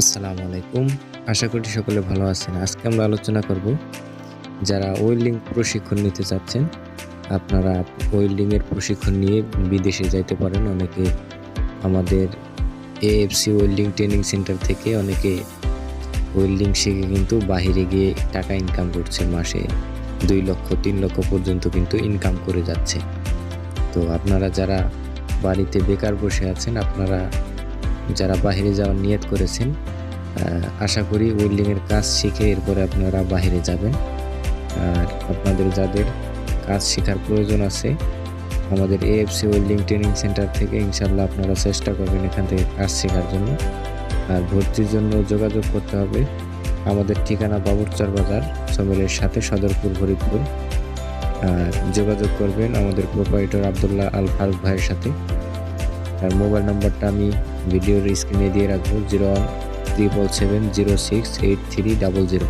আসসালামু আলাইকুম। আশা করি সকলে ভালো আছেন। আজকে আমরা আলোচনা করব যারা ওয়েল্ডিং প্রশিক্ষণ নিতে চাচ্ছেন, আপনারা ওয়েল্ডিং এর প্রশিক্ষণ নিয়ে বিদেশে যাইতে পারেন। অনেকে আমাদের এএফসি ওয়েল্ডিং ট্রেনিং সেন্টার থেকে, অনেকে ওয়েল্ডিং শিখে কিন্তু বাইরে গিয়ে টাকা ইনকাম করছে। মাসে দুই লক্ষ, তিন লক্ষ পর্যন্ত কিন্তু ইনকাম করে যাচ্ছে। তো আপনারা যারা বাড়িতে বেকার বসে আছেন, আপনারা যারা বাইরে যাওয়ার নিয়ত করেছেন আশা করি ওয়েল্ডিংয়ের কাজ শিখে এরপরে আপনারা বাইরে যাবেন। আর আপনাদের যাদের কাজ শেখার প্রয়োজন আছে, আমাদের এএফসি ওয়েল্ডিং ট্রেনিং সেন্টার থেকে ইনশাল্লাহ আপনারা চেষ্টা করবেন এখান থেকে কাজ শেখার জন্য। আর ভর্তির জন্য যোগাযোগ করতে হবে আমাদের ঠিকানা বাবুরচর বাজার সমিলের সাথে সদরপুর ফরিদপুর। আর যোগাযোগ করবেন আমাদের প্রোপাইটর আবদুল্লাহ আল ফারুক ভাইয়ের সাথে। আর মোবাইল নাম্বারটা আমি ভিডিওর স্ক্রিনে দিয়ে রাখব zero one triple seven zero six eight three double zero.